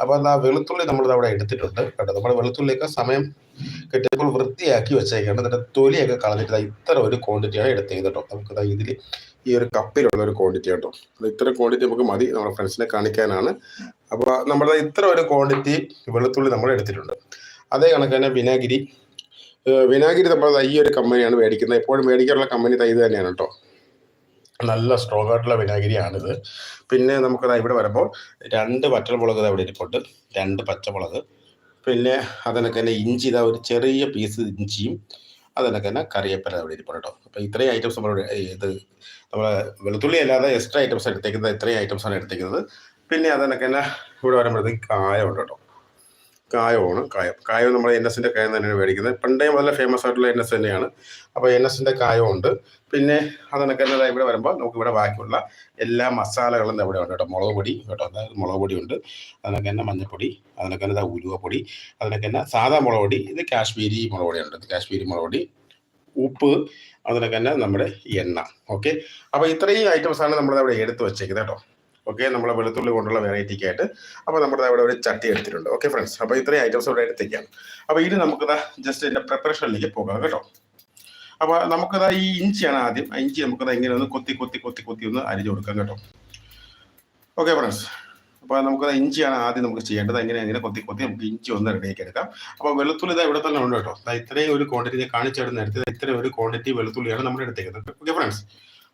അപ്പോൾ എന്താ വെളുത്തുള്ളി നമ്മൾ അവിടെ എടുത്തിട്ടുണ്ട് കേട്ടോ. നമ്മൾ വെളുത്തുള്ളിയൊക്കെ സമയം കിട്ടിയപ്പോൾ വൃത്തിയാക്കി വെച്ചേക്കാണ്. അതിന്റെ തൊലിയൊക്കെ കളഞ്ഞിട്ട് ഇത്ര ഒരു ക്വാണ്ടിറ്റിയാണ് എടുത്തത് കേട്ടോ. നമുക്ക് ഇതിൽ ഈ ഒരു കപ്പിലുള്ള ഒരു ക്വാണ്ടിറ്റി കേട്ടോ. ഇത്ര ക്വാണ്ടിറ്റി നമുക്ക് മതി നമ്മുടെ ഫ്രണ്ട്സിനെ കാണിക്കാനാണ്. അപ്പോൾ നമ്മുടെ ഇത്ര ഒരു ക്വാണ്ടിറ്റി വെളുത്തുള്ളി നമ്മൾ എടുത്തിട്ടുണ്ട്. അതേ കണക്ക് തന്നെ വിനാഗിരി. വിനാഗിരി നമ്മൾ ഈ ഒരു കമ്പനിയാണ് മേടിക്കുന്നത്. എപ്പോഴും മേടിക്കാനുള്ള കമ്പനി ഇത് തന്നെയാണ് കേട്ടോ. നല്ല സ്ട്രോങ് ആയിട്ടുള്ള വിനാഗിരിയാണിത്. പിന്നെ നമുക്കത് ഇവിടെ വരുമ്പോൾ രണ്ട് പച്ചമുളക് ഇവിടെ ഇരിപ്പുണ്ട്. രണ്ട് പച്ചമുളക്. പിന്നെ അതിനൊക്കെ തന്നെ ഇഞ്ചി ഇതാ ഒരു ചെറിയ പീസ് ഇഞ്ചിയും അതിനൊക്കെ തന്നെ കറിവേപ്പില അവിടെ ഇരിപ്പുണ്ട് കേട്ടോ. അപ്പോൾ ഇത്രയും ഐറ്റംസ് നമ്മൾ ഇത് നമ്മൾ വെളുത്തുള്ളി അല്ലാതെ എക്സ്ട്രാ ഐറ്റംസ് എടുത്തേക്കുന്നത് ഇത്രയും ഐറ്റംസ് ആണ് എടുത്തേക്കുന്നത്. പിന്നെ അതിനൊക്കെ തന്നെ ഇവിടെ വരുമ്പോഴത്തേക്ക് കായമുണ്ട് കേട്ടോ. കായമാണ് കായം കായം നമ്മൾ എൻ എസിന്റെ കായം തന്നെയാണ് മേടിക്കുന്നത്. പണ്ടേ മുതൽ ഫേമസ് ആയിട്ടുള്ള എൻ എസ് തന്നെയാണ്. അപ്പോൾ എൻ എസിന്റെ കായമുണ്ട് പിന്നെ അതിനൊക്കെ ഇവിടെ വരുമ്പോൾ നമുക്ക് ഇവിടെ ബാക്കിയുള്ള എല്ലാ മസാലകളും ഇവിടെ ഉണ്ട് കേട്ടോ. മുളക് പൊടി കേട്ടോ. അതായത് മുളക് പൊടി ഉണ്ട്. അതിനൊക്കെ തന്നെ മഞ്ഞൾപ്പൊടി അതിനൊക്കെ തന്നെ ദാ ഉലുവ പൊടി അതിനൊക്കെ തന്നെ സാധാ മുളക് പൊടി ഇത് കാശ്മീരി മുളക് പൊടിയുണ്ട് കാശ്മീരി മുളക് പൊടി ഉപ്പ് അതിനൊക്കെ തന്നെ നമ്മുടെ എണ്ണ. ഓക്കെ? അപ്പോൾ ഇത്രയും ഐറ്റംസ് ആണ് നമ്മൾ അവിടെ എടുത്ത് വെച്ചേക്കുന്നത് കേട്ടോ. ഓക്കെ നമ്മളെ വെളുത്തുള്ളി കൊണ്ടുള്ള വെറൈറ്റിക്ക് ആയിട്ട് അപ്പോൾ നമ്മുടെ അവിടെ ഒരു ചട്ടി എടുത്തിട്ടുണ്ട്. ഓക്കെ ഫ്രണ്ട്സ് അപ്പോൾ ഇത്രയും ഐറ്റംസ് ഇവിടെ എടുത്തേക്കാം അപ്പോൾ ഇത് നമുക്ക് ജസ്റ്റ് ഇതിന്റെ പ്രിപ്പറേഷനിലേക്ക് പോകാം കേട്ടോ. അപ്പോൾ നമുക്കിതാ ഈ ഇഞ്ചിയാണ് ആദ്യം. ഇഞ്ചി നമുക്കത് ഇങ്ങനെ ഒന്ന് കൊത്തി കൊത്തി കൊത്തി കൊത്തി ഒന്ന് അരിഞ്ഞു കൊടുക്കാം കേട്ടോ. ഓക്കെ ഫ്രണ്ട്സ് അപ്പോൾ നമുക്കത് ഇഞ്ചിയാണ് ആദ്യം നമുക്ക് ചെയ്യേണ്ടത്. എങ്ങനെ എങ്ങനെ കൊത്തി കൊത്തി നമുക്ക് ഇഞ്ചി ഒന്ന് റെഡിയാക്കി എടുക്കാം. അപ്പോൾ വെളുത്തുള്ളി ഇതാ ഇവിടെ തന്നെ ഉണ്ട് കേട്ടോ. ഇത്രയും ഒരു ക്വാണ്ടിറ്റി കാണിച്ചെടുത്ത് എടുത്തത് ഇത്രയും ഒരു ക്വാണ്ടിറ്റി വെളുത്തുള്ളിയാണ് നമ്മൾ എടുത്തേക്കുന്നത്. ഓക്കെ ഫ്രണ്ട്സ്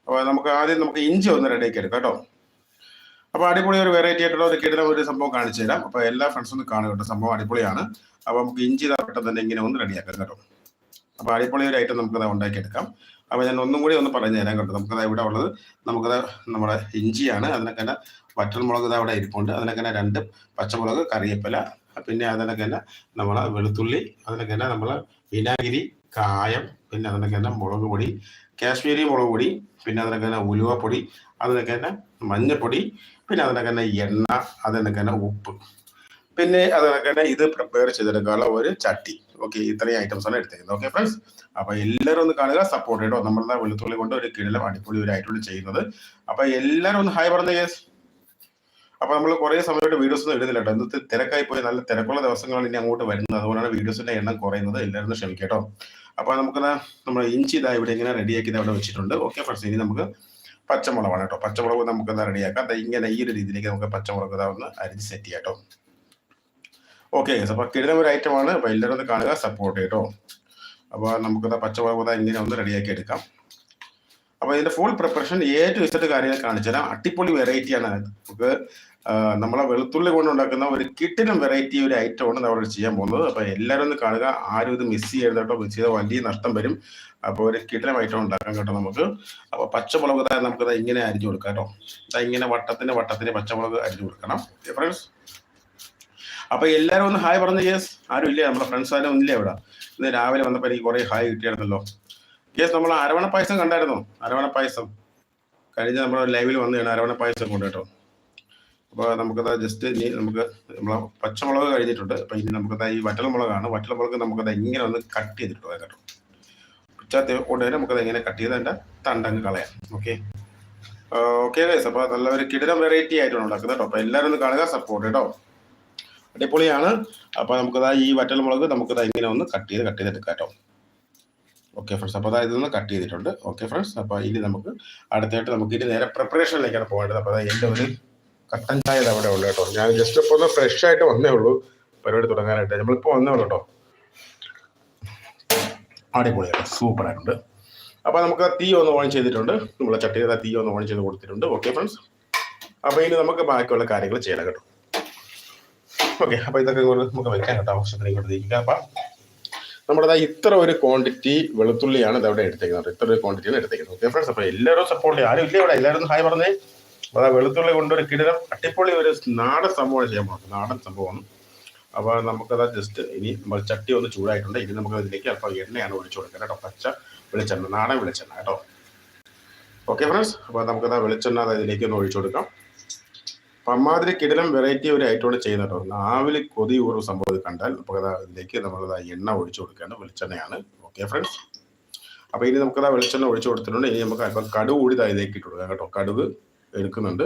അപ്പോൾ നമുക്ക് ആദ്യം നമുക്ക് ഇഞ്ചി ഒന്ന് റെഡിയാക്കി എടുക്കാം കേട്ടോ. അപ്പോൾ അടിപൊളി ഒരു വെറൈറ്റി ആയിട്ടുള്ള ഒരു കിടന്ന ഒരു സംഭവം കാണിച്ചു തരാം. അപ്പോൾ എല്ലാ ഫ്രണ്ട്സും ഒന്ന് കാണുക കേട്ടോ. സംഭവം അടിപൊളിയാണ്. അപ്പോൾ നമുക്ക് ഇഞ്ചി പെട്ടെന്ന് തന്നെ ഇങ്ങനെ ഒന്ന് റെഡിയാക്കാം കേട്ടോ. അപ്പോൾ അടിപൊളി ഒരു ഐറ്റം നമുക്കത് ഉണ്ടാക്കിയെടുക്കാം. അപ്പോൾ ഞാൻ ഒന്നും കൂടി ഒന്ന് പറഞ്ഞു തരാം കേട്ടോ. നമുക്കത് ഇവിടെ ഉള്ളത് നമുക്കത് നമ്മുടെ ഇഞ്ചിയാണ്. അതിനൊക്കെ തന്നെ വറ്റൽമുളക് ഇത് അവിടെ ഇരിപ്പുണ്ട്. അതിനൊക്കെ തന്നെ രണ്ട് പച്ചമുളക് കറിവേപ്പില പിന്നെ അതിനൊക്കെ തന്നെ നമ്മളെ വെളുത്തുള്ളി അതിനൊക്കെ തന്നെ നമ്മളെ വിനാഗിരി കായം പിന്നെ അതിനൊക്കെ തന്നെ മുളക് പൊടി കാശ്മീരി മുളക് പൊടി പിന്നെ അതിനൊക്കെ തന്നെ ഉലുവപ്പൊടി അതിനൊക്കെ തന്നെ മഞ്ഞൾപ്പൊടി പിന്നെ അതിനൊക്കെ എണ്ണ അതിനൊക്കെ ഉപ്പ്. പിന്നെ അതിനൊക്കെ ഇത് പ്രിപ്പയർ ചെയ്തെടുക്കാനുള്ള ഒരു ചട്ടി. ഓക്കെ ഇത്രയും ഐറ്റംസ് ആണ് എടുത്തേക്കുന്നത്. ഓക്കെ ഫ്രണ്ട്സ് അപ്പൊ എല്ലാവരും ഒന്ന് കാണുക സപ്പോർട്ട് ചെയ്തോ നമ്മളുടെ വെളുത്തുള്ളി കൊണ്ട് ഒരു കിടിലം അടിപൊളി ഒരു ആയിട്ടുള്ള ചെയ്യുന്നത്. അപ്പൊ എല്ലാവരും ഒന്ന് ഹായ് പറഞ്ഞ കേസ് അപ്പൊ നമ്മൾ കുറെ സമയമായിട്ട് വീഡിയോസ് ഒന്നും ഇടുന്നില്ല കേട്ടോ. ഇന്നത്തെ തിരക്കായി പോയി. നല്ല തിരക്കുള്ള ദിവസങ്ങളാണ് ഇനി അങ്ങോട്ട് വരുന്നത്. അതുകൊണ്ടാണ് വീഡിയോസിന്റെ എണ്ണം കുറയുന്നത്. എല്ലാവരും ക്ഷമിക്കട്ടോ. അപ്പൊ നമുക്ക് നമ്മൾ ഇഞ്ചി ഇതാ ഇവിടെ ഇങ്ങനെ റെഡിയാക്കി അവിടെ വെച്ചിട്ടുണ്ട്. ഓക്കെ ഫ്രണ്ട്സ് ഇനി നമുക്ക് പച്ചമുളകാണ് കേട്ടോ. പച്ചമുളക് നമുക്ക് എന്താ റെഡിയാക്കാം ഇങ്ങനെ ഈ ഒരു രീതിയിലേക്ക് നമുക്ക് പച്ചമുളക് ഒന്ന് അരിഞ്ഞ് സെറ്റ് ചെയ്യാം കേട്ടോ. ഓക്കെ അപ്പൊ കിഴുന്ന ഒരു ഐറ്റം ആണ്. എല്ലാവരും ഒന്ന് കാണുക സപ്പോർട്ട് കേട്ടോ അപ്പൊ നമുക്ക് പച്ചമുളക് ഇങ്ങനെ ഒന്ന് റെഡിയാക്കി എടുക്കാം. അപ്പൊ ഇതിന്റെ full preparation A to Z കാര്യങ്ങൾ കാണിച്ചുതരാം അടിപൊളി വെറൈറ്റിയാണ് നമുക്ക് നമ്മളെ വെളുത്തുള്ളി കൊണ്ടുണ്ടാക്കുന്ന ഒരു കിട്ടിനും വെറൈറ്റി ഒരു ഐറ്റം ഐറ്റമാണ് നമ്മൾ ചെയ്യാൻ പോകുന്നത്. അപ്പൊ എല്ലാവരും ഒന്ന് കാണുക. ആരും ഇത് മിസ് ചെയ്യരുത് കേട്ടോ. മിസ് ചെയ്താൽ വലിയ നഷ്ടം വരും. അപ്പോൾ ഒരു കിട്ടിനും ഐറ്റം ഉണ്ടാക്കാം കേട്ടോ നമുക്ക്. അപ്പൊ പച്ചമുളക് തന്നെ നമുക്ക് ഇങ്ങനെ അരിഞ്ഞു കൊടുക്കാം കേട്ടോ. ഇങ്ങനെ വട്ടത്തിന്റെ വട്ടത്തിന്റെ പച്ചമുളക് അരിഞ്ഞു കൊടുക്കണം. ഫ്രണ്ട്സ് അപ്പൊ എല്ലാവരും ഒന്ന് ഹായ് പറഞ്ഞു യെസ് ആരും ഇല്ലേ? നമ്മുടെ ഫ്രണ്ട്സ് ആരും ഇല്ലേ ഇവിടെ? ഇന്ന് രാവിലെ വന്നപ്പോൾ എനിക്ക് കുറെ ഹായ് കിട്ടിയായിരുന്നല്ലോ. യെസ് നമ്മൾ അരവണ പായസം കണ്ടായിരുന്നു. അരവണ പായസം. കഴിഞ്ഞ നമ്മുടെ ലൈവിൽ വന്നതാണ് അരവണ പായസം കൊണ്ട് കേട്ടോ. അപ്പോൾ നമുക്കത് ജസ്റ്റ് ഇനി നമുക്ക് നമ്മളെ പച്ചമുളക് കഴിഞ്ഞിട്ടുണ്ട്. അപ്പം ഇനി നമുക്കത് ഈ വറ്റൽമുളകാണ്. വറ്റൽമുളക് നമുക്കത് ഇങ്ങനെ ഒന്ന് കട്ട് ചെയ്തിട്ട് കേട്ടോ. ഉച്ചാത്തി കൊണ്ട് തന്നെ നമുക്കത് എങ്ങനെ കട്ട് ചെയ്ത് അതിന്റെ തണ്ടങ്ങ് കളയാം. ഓക്കെ ഓക്കെ ഗൈസ് അപ്പോൾ നല്ല ഒരു കിടിലം വെറൈറ്റി ആയിട്ടാണ് ഉണ്ടാക്കുന്നത് കേട്ടോ. അപ്പോൾ എല്ലാവരും ഒന്ന് കാണുക സപ്പോർട്ട് കേട്ടോ. അടിപൊളിയാണ്. അപ്പോൾ നമുക്കതാ ഈ വറ്റൽമുളക് നമുക്കത് ഇങ്ങനെ ഒന്ന് കട്ട് ചെയ്ത് കട്ട് ചെയ്തെടുക്കാം കേട്ടോ. ഓക്കെ ഫ്രണ്ട്സ് അപ്പോൾ അതായത് കട്ട് ചെയ്തിട്ടുണ്ട്. ഓക്കെ ഫ്രണ്ട്സ് അപ്പോൾ ഇനി നമുക്ക് അടുത്തായിട്ട് നമുക്ക് ഇനി നേരെ പ്രിപ്പറേഷനിലേക്കാണ് പോകേണ്ടത്. അപ്പോൾ അതായത് എന്റെ ഒരു കട്ടൻ ചായ അവിടെ ഉള്ളു കേട്ടോ. ഞാൻ ജസ്റ്റ് ഇപ്പോൾ ഒന്ന് ഫ്രഷ് ആയിട്ട് വന്നേ ഉള്ളൂ. പരിപാടി തുടങ്ങാനായിട്ട്. നമ്മളിപ്പോൾ വന്നേ ഉള്ളൂ കേട്ടോ. അടിപൊളിയാണ് സൂപ്പർ ആയിട്ടുണ്ട്. അപ്പോൾ നമുക്ക് തീ ഒന്ന് ഓൺ ചെയ്തിട്ടുണ്ട്. നമ്മളെ ചട്ടിയുടെ തീ ഒന്ന് ഓൺ ചെയ്ത് കൊടുത്തിട്ടുണ്ട്. ഓക്കെ ഫ്രണ്ട്സ് അപ്പോൾ ഇനി നമുക്ക് ബാക്കിയുള്ള കാര്യങ്ങൾ ചെയ്യണം കേട്ടോ. ഓക്കെ അപ്പോൾ ഇതൊക്കെ നമുക്ക് വെക്കാൻ കേട്ടോ ആവശ്യത്തിന് ഇങ്ങോട്ട് അപ്പം നമ്മുടെ ഇത്ര ഒരു ക്വാണ്ടിറ്റി വെളുത്തുള്ളിയാണ് ഇത് അവിടെ എടുത്തേക്കുന്നത്. ഇത്ര ഒരു ക്വാണ്ടിറ്റിയാണ് എടുത്തേക്കുന്നത്. ഓക്കെ ഫ്രണ്ട്സ് അപ്പോൾ എല്ലാവരും സപ്പോർട്ട് ആരും ഇല്ല ഇവിടെ? എല്ലാവരും ഹായ് പറഞ്ഞേ. അപ്പോൾ ആ വെളുത്തുള്ളി കൊണ്ടൊരു കിടിലം അട്ടിപ്പൊളി ഒരു നാടൻ സംഭവമാണ് ചെയ്യാൻ പോകുന്നത്. നാടൻ സംഭവമാണ്. അപ്പോൾ നമുക്കത് ജസ്റ്റ് ഇനി നമ്മൾ ചട്ടി ഒന്ന് ചൂടായിട്ടുണ്ട്. ഇനി നമുക്ക് അതിലേക്ക് അല്പം എണ്ണയാണ് ഒഴിച്ചു കൊടുക്കുന്നത് കേട്ടോ. പച്ച വെളിച്ചെണ്ണ നാടൻ വെളിച്ചെണ്ണ കേട്ടോ. ഓക്കെ ഫ്രണ്ട്സ് അപ്പോൾ നമുക്കത് വെളിച്ചെണ്ണ അത് ഇതിലേക്ക് ഒന്ന് ഒഴിച്ചു കൊടുക്കാം. അപ്പം അമ്മാതിരി കിടിലം വെറൈറ്റി ഒരു ഐറ്റമാണ് ചെയ്യുന്നത് കേട്ടോ നാവിൽ കൊതി ഊറും സംഭവം കണ്ടാൽ അപ്പോൾ അതാ ഇതിലേക്ക് നമ്മളത് എണ്ണ ഒഴിച്ചു കൊടുക്കേണ്ട വെളിച്ചെണ്ണയാണ്. ഓക്കെ ഫ്രണ്ട്സ് അപ്പോൾ ഇനി നമുക്കത് ആ വെളിച്ചെണ്ണ ഒഴിച്ചു കൊടുത്തിട്ടുണ്ട്. ഇനി നമുക്ക് അല്പം കടുക് കൂടി ഇതാ ഇതിലേക്ക് ഇട്ട് കൊടുക്കാം കേട്ടോ. കടുക് എടുക്കുന്നുണ്ട്.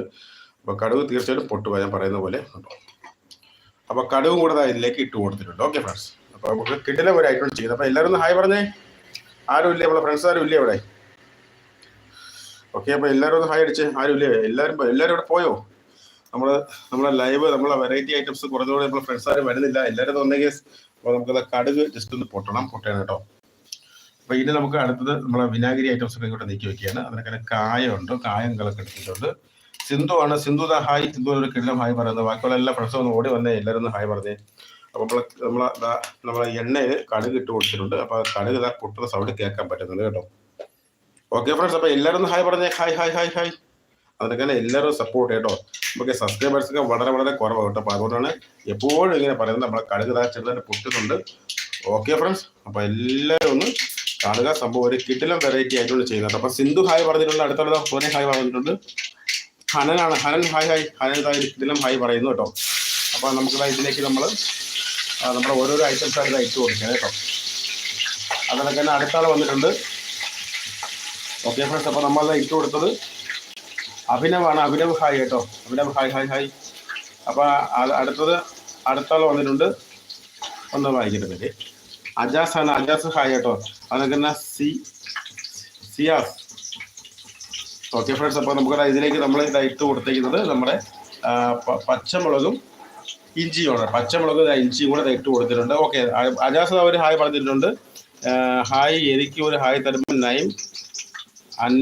അപ്പോൾ കടുക് തീർച്ചയായിട്ടും പൊട്ടുക ഞാൻ പറയുന്ന പോലെ. കേട്ടോ അപ്പൊ കടുവും കൂടെ ഇതിലേക്ക് ഇട്ട് കൊടുത്തിട്ടുണ്ട്. ഓക്കെ ഫ്രണ്ട്സ് അപ്പൊ നമുക്ക് കിടലം ഒരു ഐറ്റം ചെയ്യുന്നത് അപ്പൊ എല്ലാവരും ഒന്ന് ഹായ് പറഞ്ഞേ. ആരും ഇല്ലേ നമ്മളെ ഫ്രണ്ട്സ് ആരും ഇല്ലേ ഇവിടെ ഓക്കെ അപ്പൊ എല്ലാവരും ഒന്ന് ഹായ് അടിച്ച്. ആരും ഇല്ലേ? എല്ലാവരും എല്ലാവരും ഇവിടെ പോയോ? നമ്മൾ നമ്മളെ ലൈവ് നമ്മളെ വെറൈറ്റി ഐറ്റംസ് കുറച്ചുകൂടെ നമ്മളെ ഫ്രണ്ട്സ് ആരും വരുന്നില്ല. എല്ലാവരും ഒന്നെങ്കിൽ അപ്പൊ നമുക്കത് കടുക് ജസ്റ്റ് ഒന്ന് പൊട്ടണം. പൊട്ടണം കേട്ടോ. അപ്പൊ ഇനി നമുക്ക് അടുത്തത് നമ്മളെ വിനാഗിരി ഐറ്റംസ് ഒക്കെ ഇങ്ങോട്ട് നീക്കി വെക്കുകയാണ്. അതിനൊക്കെ കായുണ്ട് കായങ്ങളൊക്കെ എടുത്തിട്ടുണ്ട്. സിന്ധു ആണ്. സിന്ധു ഹായ്. സിന്ധു ഒരു കിണ്ണം ഹായ് പറയുന്നത് ബാക്കിയുള്ള എല്ലാ ഫ്രണ്ട്സും ഒന്ന് ഓടി വന്നേ. എല്ലാവരും ഒന്ന് ഹായ് പറഞ്ഞേ. അപ്പൊ നമ്മളെ നമ്മളെ നമ്മളെ എണ്ണയിൽ കടുക് ഇട്ട് കൊടുത്തിട്ടുണ്ട്. അപ്പൊ ആ കടുക് ഇതാ പൊട്ടുന്ന സൗണ്ട് കേൾക്കാൻ പറ്റുന്നുണ്ട് കേട്ടോ. ഓക്കെ ഫ്രണ്ട്സ് അപ്പൊ എല്ലാവരും ഒന്ന് ഹായ് പറഞ്ഞേ. Hi hi hi hi. അതിനൊക്കെ എല്ലാവരും സപ്പോർട്ട് കേട്ടോ നമുക്ക് സബ്സ്ക്രൈബേഴ്സ് ഒക്കെ വളരെ വളരെ കുറവാണ് കേട്ടോ. അപ്പൊ അതുകൊണ്ടാണ് എപ്പോഴും ഇങ്ങനെ പറയുന്നത്. നമ്മളെ കടുക് ചെറുതായിട്ട് പൊട്ടുന്നുണ്ട്. ഓക്കെ ഫ്രണ്ട്സ് അപ്പൊ എല്ലാവരും ഒന്ന് കാണുക. സംഭവം ഒരു കിട്ടിലും വെറൈറ്റി ആയിട്ടുണ്ട് ചെയ്യുന്നത് അപ്പൊ സിന്ധു ഹായ് പറഞ്ഞിട്ടുണ്ട്. അടുത്തുള്ള സോനെ ഹായ് പറഞ്ഞിട്ടുണ്ട്. ഹനനാണ്. Hanan hi hi. ഹനൻ കിട്ടിലും ഹായ് പറയുന്നു കേട്ടോ. അപ്പൊ നമുക്ക് ഇതിലേക്ക് നമ്മൾ നമ്മുടെ ഓരോരോ ഐറ്റംസ് ആയിട്ട് ഇട്ട് കൊടുക്കുക കേട്ടോ. അതിനൊക്കെ തന്നെ അടുത്താൾ വന്നിട്ടുണ്ട്. ഓക്കെ ഫ്രണ്ട്സ് അപ്പൊ നമ്മൾ ഇട്ട് കൊടുത്തത് അഭിനവാണ് അഭിനവ് ഹായ് കേട്ടോ. Abhinav hi hi hi. അപ്പോൾ അടുത്തത് അടുത്താൾ വന്നിട്ടുണ്ട്. ഒന്ന് വായിക്കുന്നുണ്ട് അജാസ് ആണ്. അജാസ് ഹായ് കേട്ടോ. അതൊക്കെ സി സിയാസ്. ഓക്കെ ഫ്രണ്ട്സ് അപ്പോൾ നമുക്ക് ഇതിലേക്ക് നമ്മൾ ഇട്ട് കൊടുത്തേക്കുന്നത് നമ്മുടെ പച്ചമുളകും ഇഞ്ചിയുമാണ്. പച്ചമുളക് ഇഞ്ചിയും കൂടെ ഇട്ട് കൊടുത്തിട്ടുണ്ട്. ഓക്കെ അജാസ് അവർ ഹായ് പറഞ്ഞിട്ടുണ്ട്. ഹായ് എനിക്ക് ഒരു ഹായ് തരുമ്പോൾ നൈം അൻ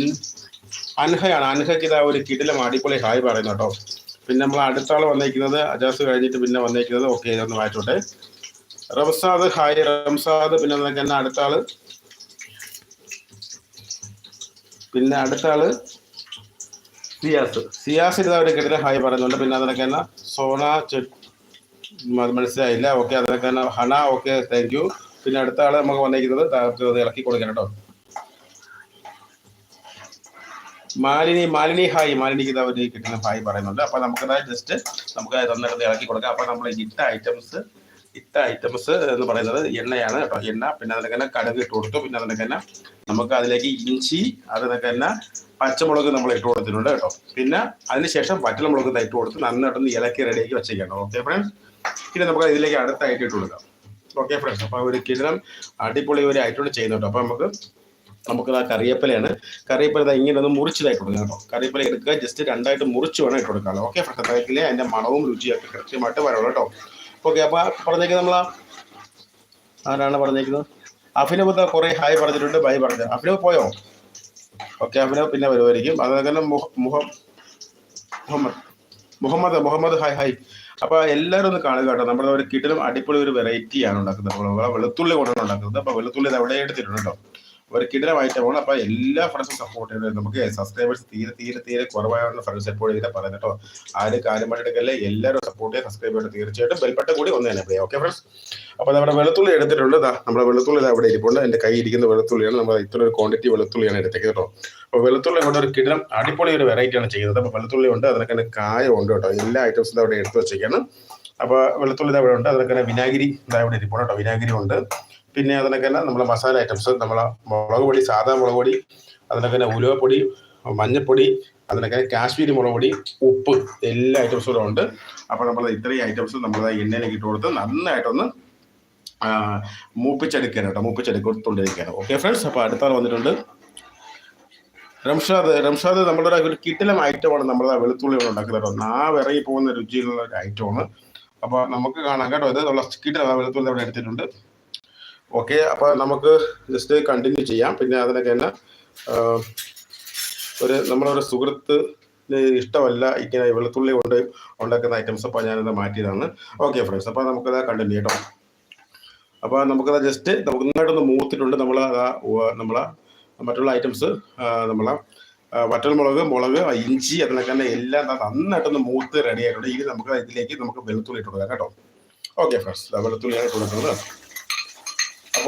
അൻഹയാണ്. അൻഹയ്ക്ക് ഇതാ ഒരു കിടിലം അടിപൊളി ഹായ് പറയുന്നു കേട്ടോ. പിന്നെ നമ്മൾ അടുത്ത ആൾ വന്നേക്കുന്നത് അജാസ് കഴിഞ്ഞിട്ട് പിന്നെ വന്നേക്കുന്നത് ഓക്കെ ഇതൊന്ന് വായിച്ചോട്ടെ. റംസാദ് ഹായ് റംസാദ് പിന്നെ വന്നേക്കുന്ന അടുത്ത ആൾ പിന്നെ അടുത്ത ആൾ സിയാസ്. സിയാസ് ഇതാ ഒരു കിടിലം ഹായ് പറയുന്നുണ്ട്. പിന്നെ അതിനൊക്കെ തന്നെ സോണ ചെ- മ- മനസ്സിലായില്ല. ഓക്കെ അതിനൊക്കെ ഹണ ഓക്കെ താങ്ക് യു. പിന്നെ അടുത്ത ആൾ നമുക്ക് വന്നേക്കുന്നത് ഇളക്കി കൊടുക്കണം കേട്ടോ. മാലിനി മാലിനി ഹായ്. മാലിനിക്ക് ഒരു കിട്ടുന്ന ഹായ് പറയുന്നുണ്ട്. അപ്പൊ നമുക്ക് ജസ്റ്റ് നമുക്ക് തന്നിട്ട് ഇറക്കി കൊടുക്കാം. അപ്പൊ നമ്മൾ ഇട്ട ഐറ്റംസ് ഇട്ട ഐറ്റംസ് എന്ന് പറയുന്നത് എണ്ണയാണ് കേട്ടോ. എണ്ണ പിന്നെ അതിനൊക്കെ തന്നെ കടുക് ഇട്ട് കൊടുത്തു. പിന്നെ അതിനൊക്കെ തന്നെ നമുക്ക് അതിലേക്ക് ഇഞ്ചി അതിനൊക്കെ തന്നെ പച്ചമുളക് നമ്മൾ ഇട്ട് കൊടുത്തിട്ടുണ്ട് കേട്ടോ. പിന്നെ അതിനുശേഷം ദാ ഇട്ട് കൊടുത്ത് നന്നായിട്ടൊന്ന് ഇലക്കി റെഡിയാക്കി വെച്ചേക്കണം ഓക്കെ ഫ്രണ്ട്സ് പിന്നെ നമുക്ക് ഇതിലേക്ക് അടുത്തായിട്ട് ഇട്ട് കൊടുക്കാം. ഓക്കെ ഫ്രണ്ട്സ് അപ്പൊ ഒരു കിരണം അടിപൊളി ഒരു ആയിട്ടുണ്ട് ചെയ്യുന്നുണ്ട് അപ്പൊ നമുക്ക് നമുക്ക് ആ കറിയപ്പല ഇങ്ങനെ ഒന്ന് മുറിച്ചതായിട്ട് കൊടുക്കാം കേട്ടോ. കറിയപ്പല എടുക്കുക. ജസ്റ്റ് രണ്ടായിട്ട് മുറിച്ച് വേണം ഇട്ട് കൊടുക്കാം ഓക്കെ ഫ്രണ്ട്സ് അതായെങ്കിലേ അതിന്റെ മണവും രുചിയൊക്കെ കൃത്യമായിട്ട് വരണം കേട്ടോ. ഓക്കെ അപ്പൊ പറഞ്ഞേക്കുന്നത് നമ്മൾ ആരാണ് പറഞ്ഞേക്കുന്നത്? അഭിനവ് കുറേ ഹായ് പറഞ്ഞിട്ടുണ്ട് ബൈ പറഞ്ഞു അഭിനവ് പോയോ? ഓക്കെ അഭിനവ് പിന്നെ വരുമായിരിക്കും. അതുപോലെ തന്നെ മുഹ- മുഹ- മുഹമ്മദ് മുഹമ്മദ് മുഹമ്മദ് ഹായ് ഹായ് അപ്പൊ എല്ലാവരും ഒന്ന് കാണുക കേട്ടോ. നമ്മുടെ ഒരു കിടിലും അടിപൊളി ഒരു വെറൈറ്റിയാണ് ഉണ്ടാക്കുന്നത്. വെളുത്തുള്ളി കൊണ്ടാണ് ഉണ്ടാക്കുന്നത്. അപ്പൊ വെളുത്തുള്ളി ഇത് അവിടെ എടുത്തിട്ടുണ്ട് കേട്ടോ? ഒരു കിടിലം പോകണം അപ്പൊ എല്ലാ ഫ്രണ്ട്സും സപ്പോർട്ട് ചെയ്യുന്നത് നമുക്ക് സബ്സ്ക്രൈബേഴ്സ് തീരെ തീരെ തീരെ കുറവായുള്ള ഫ്രണ്ട്സ് എപ്പോഴും ഇതിനെ പറയുന്നത് കേട്ടോ. ആരും കാര്യം എടുക്കല്ലേ എല്ലാവരും സപ്പോർട്ട് ചെയ്യാൻ സബ്സ്ക്രൈബ് ചെയ്യണം. തീർച്ചയായിട്ടും ബെൽപ്പെട്ട കൂടി ഒന്ന് തന്നെ ഓക്കെ ഫ്രണ്ട്സ് അപ്പൊ നമ്മുടെ വെളുത്തുള്ളി എടുത്തിട്ടുണ്ട്. നമ്മുടെ വെളുത്തുള്ളി അവിടെ ഇരിപ്പുണ്ട്. എന്റെ കൈ ഇരിക്കുന്ന വെളുത്തുള്ളിയാണ്. നമ്മൾ ഇത്ര ഒരു ക്വാണ്ടിറ്റി വെളുത്തുള്ളിയാണ് എടുത്തേക്ക് കേട്ടോ. അപ്പൊ വെളുത്തുള്ളി കൊണ്ട് ഒരു കിടം അടിപൊളി ഒരു വെറൈറ്റിയാണ് ചെയ്യുന്നത്. അപ്പൊ വെളുത്തുള്ളി ഉണ്ട് അതിനൊക്കെ കായം ഉണ്ട് കേട്ടോ. എല്ലാ ഐറ്റംസും അവിടെ എടുത്ത് വെച്ചേക്കാണ്. അപ്പൊ വെളുത്തുള്ളി ദാ ഇവിടെ ഉണ്ട് അതിനൊക്കെ വിനാഗിരി ഇതാ ഇവിടെ ഇരിപ്പുണ്ട് കേട്ടോ. വിനാഗിരി ഉണ്ട്. പിന്നെ അതിനൊക്കെ തന്നെ നമ്മളെ മസാല ഐറ്റംസ് നമ്മളെ മുളക് പൊടി സാധാ മുളക് പൊടി അതിനൊക്കെ ഉലുവപ്പൊടി മഞ്ഞപ്പൊടി അതിനൊക്കെ കാശ്മീരി മുളക് പൊടി ഉപ്പ് എല്ലാ ഐറ്റംസും കൂടെ ഉണ്ട്. അപ്പോൾ നമ്മൾ ഇത്രയും ഐറ്റംസ് നമ്മൾ എണ്ണയിലേക്ക് ഇട്ട് കൊടുത്ത് നന്നായിട്ടൊന്ന് മൂപ്പിച്ചെടുക്കാൻ കേട്ടോ മൂപ്പിച്ചെടുക്കൊണ്ടിരിക്കുകയാണ് ഓക്കെ ഫ്രണ്ട്സ് അപ്പോൾ അടുത്താൾ വന്നിട്ടുണ്ട്. റംഷാദ് റംഷാദ് നമ്മുടെ ഒരു കിട്ടിലം ഐറ്റമാണ് നമ്മൾ വെളുത്തുള്ളി കൊണ്ട് ഉണ്ടാക്കുന്നത് കേട്ടോ. നാ ഇറങ്ങി പോകുന്ന രുചിയിലുള്ള ഒരു ഐറ്റമാണ് അപ്പോൾ നമുക്ക് കാണാം കേട്ടോ ഇത് നമ്മൾ കിട്ടില വെളുത്തുള്ളി അവിടെ എടുത്തിട്ടുണ്ട്. ഓക്കെ അപ്പോൾ നമുക്ക് ജസ്റ്റ് കണ്ടിന്യൂ ചെയ്യാം. പിന്നെ അതിനൊക്കെ തന്നെ ഒരു നമ്മളൊരു സുഹൃത്ത് ഇഷ്ടമല്ല ഇങ്ങനെ വെളുത്തുള്ളി കൊണ്ട് ഉണ്ടാക്കുന്ന ഐറ്റംസ് അപ്പോൾ ഞാനത് മാറ്റിയതാണ്. ഓക്കെ ഫ്രണ്ട്സ് അപ്പോൾ നമുക്കത് കണ്ടിന്യൂ കേട്ടോ അപ്പോൾ നമുക്കത് ജസ്റ്റ് നമുക്ക് നന്നായിട്ടൊന്ന് മൂത്തിട്ടുണ്ട് നമ്മൾ നമ്മളെ മറ്റുള്ള ഐറ്റംസ് വറ്റൽ വറ്റൽമുളക് മുളക് ഇഞ്ചി അതിനൊക്കെ തന്നെ എല്ലാം നന്നായിട്ടൊന്ന് മൂത്ത് റെഡി ആയിട്ടുണ്ട്. ഇനി നമുക്ക് ഇതിലേക്ക് നമുക്ക് വെളുത്തുള്ളി ഇട്ട് കൊടുക്കാം കേട്ടോ. ഓക്കെ ഫ്രണ്ട്സ് വെളുത്തുള്ളിയാണ് കൊടുക്കുന്നത്.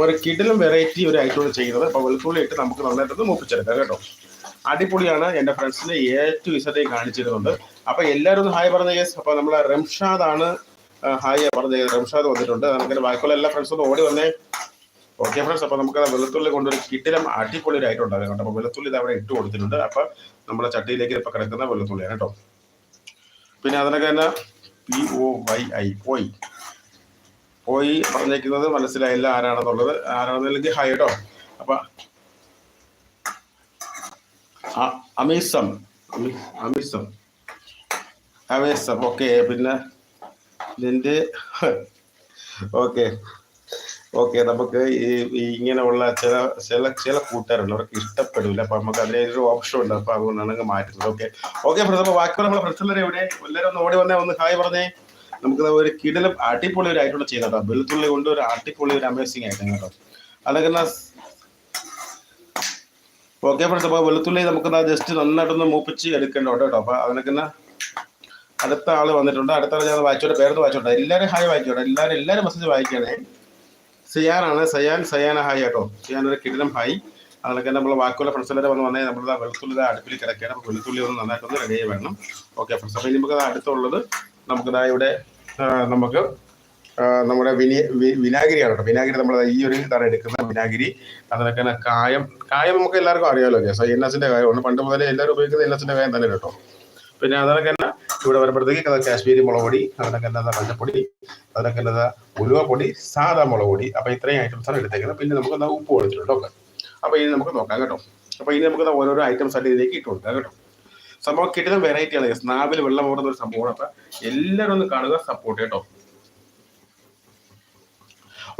ഒരു കിടിലും വെറൈറ്റി ഒരു ഐറ്റമാണ് ചെയ്യുന്നത്. അപ്പോൾ വെളുത്തുള്ളി ഇട്ട് നമുക്ക് നന്നായിട്ടൊന്ന് മൂപ്പിച്ചെടുക്കാം കേട്ടോ. അടിപൊളിയാണ്. എന്റെ ഫ്രണ്ട്സിന് ഏറ്റവും ഇസറ്റായി കാണിച്ചിരുന്നുണ്ട് അപ്പോൾ എല്ലാവരും ഒന്ന് ഹായ് പറഞ്ഞ കേസ് അപ്പോൾ നമ്മളെ റംഷാദ് ആണ് ഹായ് പറഞ്ഞ. റംഷാദ് വന്നിട്ടുണ്ട്. നമുക്ക് ബാക്കിയുള്ള എല്ലാ ഫ്രണ്ട്സും ഒന്ന് ഓടി വന്നേ. ഓക്കെ ഫ്രണ്ട്സ് അപ്പോൾ നമുക്ക് വെളുത്തുള്ളി കൊണ്ടൊരു കിട്ടിലും അടിപൊളി ഒരു ഐറ്റം ഉണ്ടാകും അപ്പോൾ വെളുത്തുള്ളി ഇത് അവിടെ ഇട്ട് കൊടുത്തിട്ടുണ്ട്. അപ്പോൾ നമ്മുടെ ചട്ടിയിലേക്ക് ഇപ്പോൾ കിടക്കുന്ന വെളുത്തുള്ളിയാണ് കേട്ടോ. പിന്നെ അതിനൊക്കെ തന്നെ പി ഒ വൈ ഐ പോയി പോയി പറഞ്ഞേക്കുന്നത് മനസ്സിലായില്ല ആരാണെന്നുള്ളത്. ആരാണെന്നില്ലെങ്കിൽ കേട്ടോ അപ്പൊ അമീസം. അമി- അമീസം. അമീസം. ഓക്കെ പിന്നെ നിന്റെ ഓക്കെ. ഓക്കെ നമുക്ക് ഈ ഇങ്ങനെയുള്ള ചില ചില ചില കൂട്ടുകാരുണ്ട്. അവർക്ക് ഇഷ്ടപ്പെടില്ല അപ്പൊ നമുക്ക് അതിലെ ഒരു ഓപ്ഷൻ ഉണ്ട്. അപ്പൊ അതുകൊണ്ടാണ് മാറ്റുന്നത്. ഓക്കെ. ഓക്കെ ഫ്രണ്ട്സ് അപ്പൊ ബാക്കിയുള്ള നമ്മളെ ഫ്രണ്ട്സ് എല്ലാവരും എവിടെ എല്ലാവരും ഒന്ന് ഓടി വന്നേ ഒന്ന് ഹായ് പറഞ്ഞേ. നമുക്ക് ഒരു കിടല അടിപൊളി ഒരു ആയിട്ടുള്ള ചെയ്ത കേട്ടോ. വെളുത്തുള്ളി കൊണ്ട് ഒരു അടിപൊളി ഒരു അമേസിങ് ആയിട്ട് കേട്ടോ. അതൊക്കെ ഓക്കെ ഫ്രണ്ട്സ് അപ്പോൾ വെളുത്തുള്ളി നമുക്ക് ജസ്റ്റ് നന്നായിട്ടൊന്ന് മൂപ്പിച്ച് എടുക്കേണ്ട കേട്ടോ. അപ്പോൾ അതിനൊക്കെ അടുത്ത ആൾ വന്നിട്ടുണ്ട്. അടുത്ത ആൾ ഞാൻ വായിച്ചോട്ടെ പേർന്ന് വായിച്ചോട്ടെ. എല്ലാവരും ഹായ് വായിക്കോട്ടെ. എല്ലാവരും എല്ലാവരും മെസ്സേജ് വായിക്കണേ. സിയാനാണ് സയാൻ സയാന ഹായ് കേട്ടോ. സിയാൻ ഒരു കിടിലം ഹായ്. അതിനൊക്കെ നമ്മൾ ബാക്കിയുള്ള ഫ്രണ്ട്സ് എല്ലാവരും വന്ന് വന്നേ നമ്മൾ വെളുത്തുള്ളി അടുപ്പിൽ കിടക്കുകയാണ്. അപ്പോൾ വെളുത്തുള്ളി ഒന്ന് നന്നായിട്ടൊന്ന് റെഡി ആയി വേണം ഓക്കെ ഫ്രണ്ട്സ് അപ്പോൾ ഇനി നമുക്ക് അടുത്തുള്ളത് നമുക്ക് ദാ ഇവിടെ നമുക്ക് നമ്മുടെ വിനി വിനാഗിരിയാണ് കേട്ടോ. വിനാഗിരി നമ്മൾ ഈ ഒരു ഇതാണ് എടുക്കുന്ന വിനാഗിരി. അതിനൊക്കെ കായം. കായം നമുക്ക് എല്ലാവർക്കും അറിയാമല്ലോ കേട്ടോ എൻ എസിന്റെ കായമാണ് പണ്ട് മുതലേ എല്ലാവരും ഉപയോഗിക്കുന്ന എൻ എസിന്റെ കായം തന്നെ കേട്ടോ. പിന്നെ അതിനൊക്കെ തന്നെ ഇവിടെ വരുമ്പോഴത്തേക്ക് അത് കാശ്മീരി മുളക് പൊടി അതിനൊക്കെ എന്താ മഞ്ഞപ്പൊടി അതിനൊക്കെ എന്താ ഉലുവ പൊടി സാധാ മുളക് പൊടി. അപ്പൊ ഇത്രയും ഐറ്റംസ് ആണ് എടുത്തേക്കുന്നത്. പിന്നെ നമുക്ക് ഉപ്പ് കൊടുത്തിട്ടുണ്ട്. ഓക്കെ. അപ്പൊ ഇനി നമുക്ക് നോക്കാം കേട്ടോ. അപ്പൊ ഇനി നമുക്ക് ഓരോരോ ഐറ്റംസ് ആയിട്ട് ഇതിലേക്ക് ഇട്ട് കൊടുക്കാം കേട്ടോ. സംഭവം കിട്ടുന്ന വെറൈറ്റി ആണ്. സ്നാബിൽ വെള്ളം ഓടുന്ന ഒരു സംഭവമാണ്. അപ്പൊ എല്ലാവരും ഒന്ന് കാണുക സപ്പോർട്ട് കേട്ടോ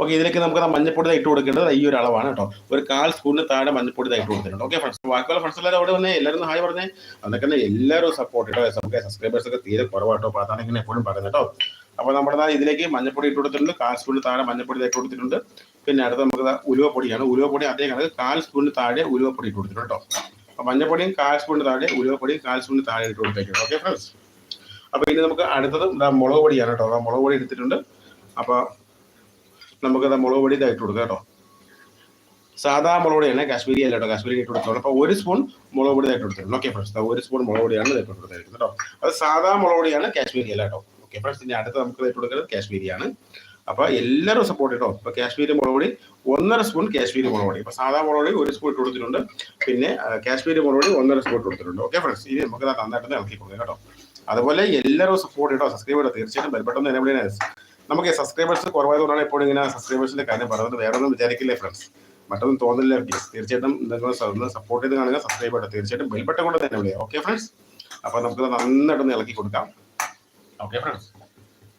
ഓക്കെ ഇതിലേക്ക് നമുക്ക് മഞ്ഞപ്പൊടി ഇട്ട് കൊടുക്കേണ്ടത് ഈ ഒരു അളവാണ് കേട്ടോ. ഒരു കാൽ സ്പൂണിന് താഴെ മഞ്ഞപ്പൊടി ഇട്ട് കൊടുത്തിട്ടുണ്ട്. ഓക്കെ ഫ്രണ്ട്സ് ബാക്കിയുള്ള ഫ്രണ്ട്സ് എല്ലാവരും അവിടെ വന്നേ എല്ലാവരും ഹായ് പറഞ്ഞേ. തന്നെ എല്ലാവരും സപ്പോർട്ട് കേട്ടോ നമുക്ക് സബ്സ്ക്രൈബേഴ്സ് ഒക്കെ തീരെ കുറവാട്ടോ. അപ്പൊ അതാണ് ഇങ്ങനെ എപ്പോഴും പറയുന്നത് കേട്ടോ. അപ്പൊ നമ്മുടെ ഇതിലേക്ക് മഞ്ഞപ്പൊടി ഇട്ട് കൊടുത്തിട്ടുണ്ട്. കാൽ സ്പൂണിന് താഴെ മഞ്ഞപ്പൊടി ഇട്ട് കൊടുത്തിട്ടുണ്ട്. പിന്നെ അടുത്ത നമുക്ക് ഉലുവപ്പൊടിയാണ്. ഉലുവപ്പൊടി അതേ കണക്ക് കാൽ സ്പൂണിന് താഴെ ഉലുവപ്പൊടി ഇട്ട് കൊടുത്തിട്ടുണ്ട് കേട്ടോ. മഞ്ഞപ്പൊടിയും കാൽ സ്പൂണിന് താഴെ ഉലുവപ്പൊടിയും കാൽസ്പൂണിന് കാൽ സ്പൂണിന് താഴെ ഇട്ട് കൊടുത്തേക്കുന്നത് ഓക്കെ ഫ്രണ്ട്സ് അപ്പൊ ഇനി നമുക്ക് അടുത്തത് മുളക് പൊടിയാണ് കേട്ടോ. മുളക് പൊടി എടുത്തിട്ടുണ്ട്. അപ്പൊ നമുക്ക് മുളക് പൊടി ഇതായിട്ട് കൊടുക്കാം കേട്ടോ. സാധാ മുളക് പൊടിയാണ് കാശ്മീരി അല്ല കേട്ടോ. കാശ്മീരി ഇട്ട് കൊടുത്തോളൂ അപ്പൊ ഒരു സ്പൂൺ മുളക് പൊടി ഇതായിട്ട് കൊടുത്തിട്ടുണ്ട്. ഓക്കെ ഫ്രണ്ട്സ് ഒരു സ്പൂൺ മുളക് പൊടിയാണ് ഇതായിട്ട് കൊടുത്തിരിക്കുന്നത് കേട്ടോ. അത് സാധാ മുളക് പൊടിയാണ് കാശ്മീരി അല്ല കേട്ടോ. ഓക്കെ ഫ്രണ്ട്സ് ഇനി അടുത്ത് നമുക്ക് ഇതായിട്ട് കൊടുക്കുന്നത് കാശ്മീരിയാണ്. അപ്പൊ എല്ലാവരും സപ്പോർട്ട് കേട്ടോ ഇപ്പൊ കാശ്മീരി മുളക് പൊടി ഒന്നര സ്പൂൺ കാശ്മീരി മുളക് പൊടി. സാധാ മുളക് പൊടി ഒരു സ്പൂൺ ഇട്ട് കൊടുത്തിട്ടുണ്ട്. പിന്നെ കാശ്മീരി മുളക് പൊടി ഒന്നര സ്പൂൺ ഇട്ട് കൊടുത്തിട്ടുണ്ട്. ഓക്കെ ഫ്രണ്ട്സ് ഇനി നമുക്ക് നന്നായിട്ട് ഇളക്കി കൊടുക്കാം കേട്ടോ. അതുപോലെ എല്ലാവരും സപ്പോർട്ട് ചെയ്തോ സബ്സ്ക്രൈബ് ചെയ്തോ തീർച്ചയായിട്ടും ബലപ്പെട്ടൊന്ന് എന്നെ നമുക്ക് സബ്സ്ക്രൈബേഴ്സ് കുറവായതുകൊണ്ടാണ് എപ്പോഴും ഇങ്ങനെ സബ്സ്ക്രൈബേഴ്സിന്റെ കാര്യം പറയുന്നത് വേറെ ഒന്നും വിചാരിക്കില്ലേ ഫ്രണ്ട്സ് മറ്റൊന്നും തോന്നില്ല. തീർച്ചയായിട്ടും നിങ്ങൾ സപ്പോർട്ട് ചെയ്ത് കാണുക സബ്സ്ക്രൈബ് ചെയ്യട്ടെ. തീർച്ചയായിട്ടും ബെൽബട്ടൺ കൊണ്ട് തന്നെ വിളിയാം ഓക്കെ ഫ്രണ്ട്സ് അപ്പൊ നമുക്ക് നന്നായിട്ടൊന്ന് ഇളക്കി കൊടുക്കാം. ഓക്കെ ഫ്രണ്ട്സ്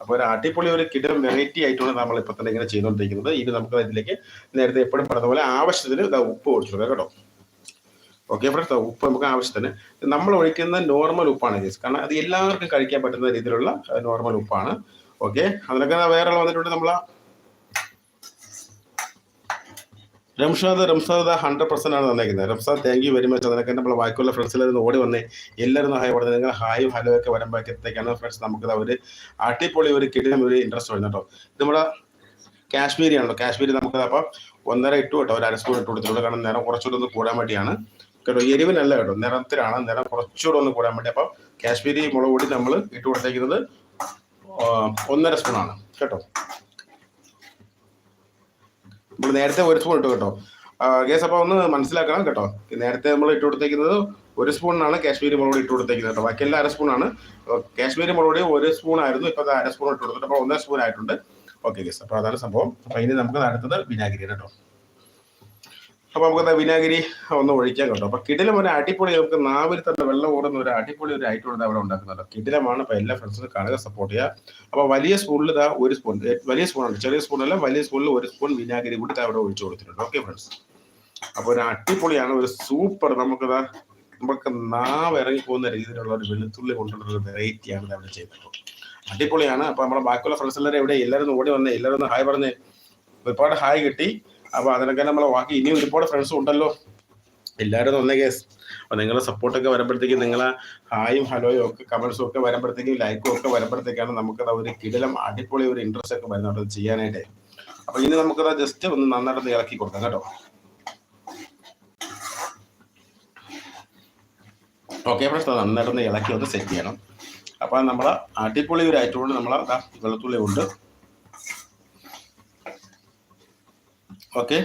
അപ്പോൾ ഒരു അടിപൊളി ഒരു കിടം വെറൈറ്റി ആയിട്ടാണ് നമ്മൾ ഇപ്പൊ തന്നെ ഇങ്ങനെ ചെയ്തുകൊണ്ടിരിക്കുന്നത്. ഇനി നമുക്ക് ഇതിലേക്ക് നേരത്തെ എപ്പോഴും പറഞ്ഞ പോലെ ആവശ്യത്തിന് ഇതാ ഉപ്പ് ഒഴിച്ചു കേട്ടോ. ഓക്കെ ഫ്രണ്ട്സ് ഉപ്പ് നമുക്ക് ആവശ്യത്തിന്. നമ്മൾ ഒഴിക്കുന്ന നോർമൽ ഉപ്പാണ് ഗൈസ് കാരണം അത് എല്ലാവർക്കും കഴിക്കാൻ പറ്റുന്ന രീതിയിലുള്ള നോർമൽ ഉപ്പാണ്. ഓക്കെ അതിനൊക്കെ വേറെ വന്നിട്ടുണ്ട് നമ്മളാ റംഷാദ് റംസാദ് ഹൺഡ്രഡ് പെർസെന്റ് ആണ് തന്നേക്കുന്നത്. Ramsad thank you very much അതിനൊക്കെ നമ്മൾ ബാക്കിയുള്ള ഫ്രണ്ട്സിൽ ഓടി വന്നേ എല്ലാവരും ഹായ് പറഞ്ഞത് നിങ്ങൾ ഹായും ഹലോ ഒക്കെ വരുമ്പോഴത്തേക്കാണ് ഫ്രണ്ട്സ് നമുക്ക് ഒരു അടിപൊളി ഒരു കിടിലം ഒരു ഇൻട്രസ്റ്റ് വരുന്നത് കേട്ടോ. ഇത് നമ്മുടെ കാശ്മീരി ആണല്ലോ കാശ്മീരി നമുക്ക് അപ്പോൾ ഒന്നര ഇട്ടു കേട്ടോ. ഒരു അര സ്പൂൺ ഇട്ട് കൊടുത്തിട്ടുണ്ട്. കാരണം നിറം കുറച്ചുകൂടെ ഒന്ന് കൂടാൻ വേണ്ടിയാണ്. കേട്ടോ എരിവിനല്ല കേട്ടോ. നിറത്തിലാണ്. നിറം കുറച്ചുകൂടെ ഒന്ന് കൂടാൻ വേണ്ടി. അപ്പോൾ കാശ്മീരി മുളക് പൊടി നമ്മൾ ഇട്ട് കൊടുത്തേക്കുന്നത് ഒന്നര സ്പൂണാണ് കേട്ടോ. നമ്മൾ നേരത്തെ ഒരു സ്പൂൺ ഇട്ടു കേട്ടോ. ഗേസ് അപ്പോൾ ഒന്ന് മനസ്സിലാക്കണം കേട്ടോ. നേരത്തെ നമ്മൾ ഇട്ട് കൊടുത്തേക്കുന്നത് ഒരു സ്പൂണിനാണ് കാശ്മീരി മുളക് ഇട്ട് കൊടുത്തേക്കുന്നത് കേട്ടോ. ബാക്കിയെല്ലാം അര സ്പൂണാണ് കാശ്മീരി മുളക് ഒരു സ്പൂൺ ആയിരുന്നു ഇപ്പോൾ അര സ്പൂൺ ഇട്ട് കൊടുത്തിട്ട് അപ്പോൾ ഒന്നര സ്പൂൺ ആയിട്ടുണ്ട്. ഓക്കെ ഗേസ് അപ്പോൾ അതാണ് സംഭവം. അപ്പോൾ ഇനി നമുക്ക് നടത്തുന്നത് വിനാഗിരി കേട്ടോ. അപ്പോൾ നമുക്ക് വിനാഗിരി ഒന്ന് ഒഴിക്കാൻ കണ്ടോ അപ്പോൾ കിടിലം ഒരു അടിപൊളി നമുക്ക് നാവിൽ തന്നെ വെള്ളം ഓടുന്ന ഒരു അടിപൊളി ഒരു ഐറ്റം ഉണ്ട് അവിടെ ഉണ്ടാക്കുന്നുണ്ട്. കിടിലമാണ് അപ്പോൾ എല്ലാ ഫ്രണ്ട്സിനും കാണുക സപ്പോർട്ട് ചെയ്യുക. അപ്പോൾ വലിയ സ്പൂണിൽ ഇതാ ഒരു സ്പൂൺ വലിയ സ്പൂണുണ്ട് ചെറിയ സ്പൂണല്ല വലിയ സ്പൂണിൽ ഒരു സ്പൂൺ വിനാഗിരി കൂടി അവിടെ ഒഴിച്ചു കൊടുത്തിട്ടുണ്ട്. ഓക്കെ ഫ്രണ്ട്സ് അപ്പോൾ ഒരു അടിപൊളിയാണ് ഒരു സൂപ്പർ നമുക്ക് നമുക്കിതാ നമുക്ക് നാവ് ഇറങ്ങി പോകുന്ന രീതിയിലുള്ള ഒരു വെളുത്തുള്ളി കൊണ്ടുള്ള ഒരു വെറൈറ്റിയാണ് ഇത് അവിടെ ചെയ്തത് അടിപൊളിയാണ്. അപ്പൊ നമ്മുടെ ബാക്കിയുള്ള ഫ്രണ്ട്സ് എല്ലാവരും എവിടെ? എല്ലാവരും ഓടി വന്നേ. എല്ലാവരും ഹായ് പറഞ്ഞേ. ഒരുപാട് ഹായ് കിട്ടി. അപ്പൊ അതിനൊക്കെ നമ്മളെ ബാക്കി ഇനി ഒരുപാട് ഫ്രണ്ട്സ് ഉണ്ടല്ലോ. എല്ലാവരും ഒന്ന് കേസ് അപ്പൊ നിങ്ങളുടെ സപ്പോർട്ടൊക്കെ വരുമ്പോഴത്തേക്കും നിങ്ങളെ ഹായും ഹലോയും ഒക്കെ കമന്റ്സും ഒക്കെ വരുമ്പോഴത്തേക്കും ലൈക്കും ഒക്കെ വരുമ്പോഴത്തേക്കാണ് നമുക്കത് ഒരു കിടലം അടിപൊളി ഒരു ഇൻട്രസ്റ്റ് ഒക്കെ വരുന്നത് ചെയ്യാനായിട്ട്. അപ്പൊ ഇനി നമുക്കത് ജസ്റ്റ് ഒന്ന് നന്നായിട്ട് ഇളക്കി കൊടുക്കാം കേട്ടോ. ഓക്കെ ഫ്രണ്ട്സ് നന്നായിട്ടൊന്ന് ഇളക്കി ഒന്ന് സെറ്റ് ചെയ്യണം. അപ്പൊ നമ്മളെ അടിപൊളി ഒരു ഐറ്റം കൊണ്ട് നമ്മളെ വെള്ളത്തുള്ളി ഉണ്ട് ഓക്കെ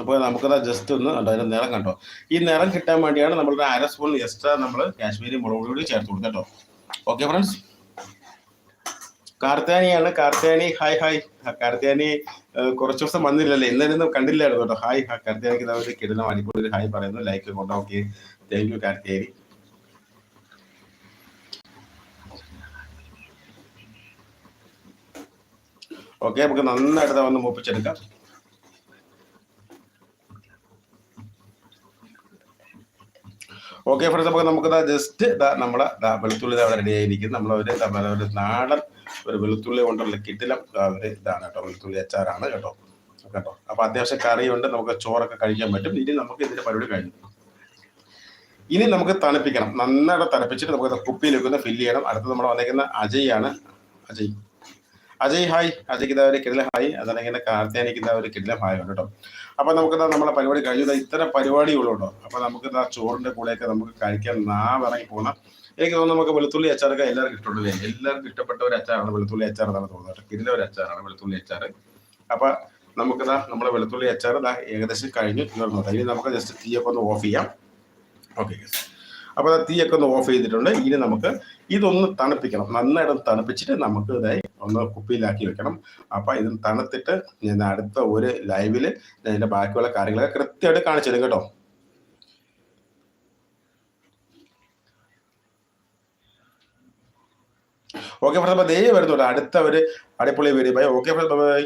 അപ്പോൾ നമുക്കത് ജസ്റ്റ് ഒന്ന് കണ്ടോ അതിന്റെ നിറം കണ്ടോ? ഈ നിറം കിട്ടാൻ വേണ്ടിയാണ് നമ്മളൊരു അര സ്പൂൺ എക്സ്ട്രാ നമ്മൾ കാശ്മീരി മുളക് പൊടി ചേർത്ത് കൊടുക്കുക കേട്ടോ ഓക്കെ ഫ്രണ്ട്സ് കാർത്താനിയാണ് കാർത്താനി ഹായ് ഹായ് കാർത്താനി കുറച്ച് ദിവസം വന്നില്ലല്ലേ? ഇന്നലെ കണ്ടില്ലായിരുന്നു കേട്ടോ. ഹായ് ഹാ, കാർത്താനിക്ക് നമുക്ക് കിടന്ന ഒരു ഹായ് പറയുന്നു. ലൈക്ക് കൊണ്ടോ okay thank you Karthani okay നമുക്ക് നന്നായിട്ട് വന്ന് മൂപ്പിച്ചെടുക്കാം. ഓക്കെ ഫ്രണ്ട്സ് നമുക്ക് നമുക്ക് ജസ്റ്റ് ഇതാ നമ്മളെ വെളുത്തുള്ളി അവിടെ റെഡി ആയിരിക്കും നമ്മളൊരു ദാ ഒരു നാടൻ ഒരു വെളുത്തുള്ളി കൊണ്ടുള്ള കിട്ടിലും അവർ ഇതാണ് കേട്ടോ വെളുത്തുള്ളി അച്ചാറാണ് കേട്ടോ. കേട്ടോ. അപ്പൊ അത്യാവശ്യം കറിയുണ്ട് നമുക്ക് ചോറൊക്കെ കഴിക്കാൻ പറ്റും. ഇനി നമുക്ക് ഇതിന്റെ പരിപാടി കഴിഞ്ഞു. ഇനി നമുക്ക് തണുപ്പിക്കണം. നന്നായിട്ട് തണുപ്പിച്ചിട്ട് നമുക്ക് കുപ്പിയിലേക്ക് ഒന്ന് ഫില്ല് ചെയ്യണം. അടുത്ത് നമ്മൾ വന്നേക്കുന്ന അജയ് ആണ്. അജയ്. അജയ് ഹായ് അജയ്ക്ക് ഇതാ ഒരു കിടില ഹായ് അതല്ലെങ്കിൽ കാർത്തിയാനിക്ക് ഇതാ ഒരു കിടില ഹായ് ഉണ്ട് കേട്ടോ. അപ്പൊ നമുക്ക് നമ്മളെ പരിപാടി കഴിഞ്ഞു. ഇത്തരം പരിപാടികളുണ്ടോ? കേട്ടോ അപ്പൊ നമുക്ക് ചോറിന്റെ കൂടെയൊക്കെ നമുക്ക് കഴിക്കാൻ നാ നാവിറങ്ങി പോകുന്ന എനിക്ക് തോന്നുന്നു നമുക്ക് വെളുത്തുള്ളി അച്ചാറൊക്കെ എല്ലാവർക്കും ഇഷ്ടമുണ്ടല്ലേ? എല്ലാവർക്കും ഇഷ്ടപ്പെട്ട ഒരു അച്ചാറാണ് വെളുത്തുള്ളി അച്ചാർ എന്നാണ് തോന്നുന്നത് പിന്നെ ഒരു അച്ചാറാണ് വെളുത്തുള്ളി അച്ചാർ അപ്പൊ നമുക്ക് ദാ നമ്മളെ വെളുത്തുള്ളി അച്ചാർ ദാ ഏകദേശം കഴിഞ്ഞു. തീർന്നു ഇനി നമുക്ക് ജസ്റ്റ് തീയൊക്കെ ഒന്ന് ഓഫ് ചെയ്യാം. ഓക്കെ അപ്പോൾ ആ തീയൊക്കെ ഒന്ന് ഓഫ് ചെയ്തിട്ടുണ്ട്. ഇനി നമുക്ക് ഇതൊന്ന് തണുപ്പിക്കണം. നന്നായിട്ട് തണുപ്പിച്ചിട്ട് നമുക്ക് ഇതായി ഒന്ന് കുപ്പിയിലാക്കി വെക്കണം. അപ്പോൾ ഇത് തണുത്തിട്ട് ഞാൻ അടുത്ത ഒരു ലൈവിൽ ഞാൻ ഇതിന്റെ ബാക്കിയുള്ള കാര്യങ്ങളൊക്കെ കൃത്യമായിട്ട് കാണിച്ചു തരും കേട്ടോ. ഓക്കെ ഫ്രണ്ട്സ് അപ്പോൾ ദേ വരുന്നുണ്ട്. അടുത്ത ഒരു അടിപൊളി video bye okay friends bye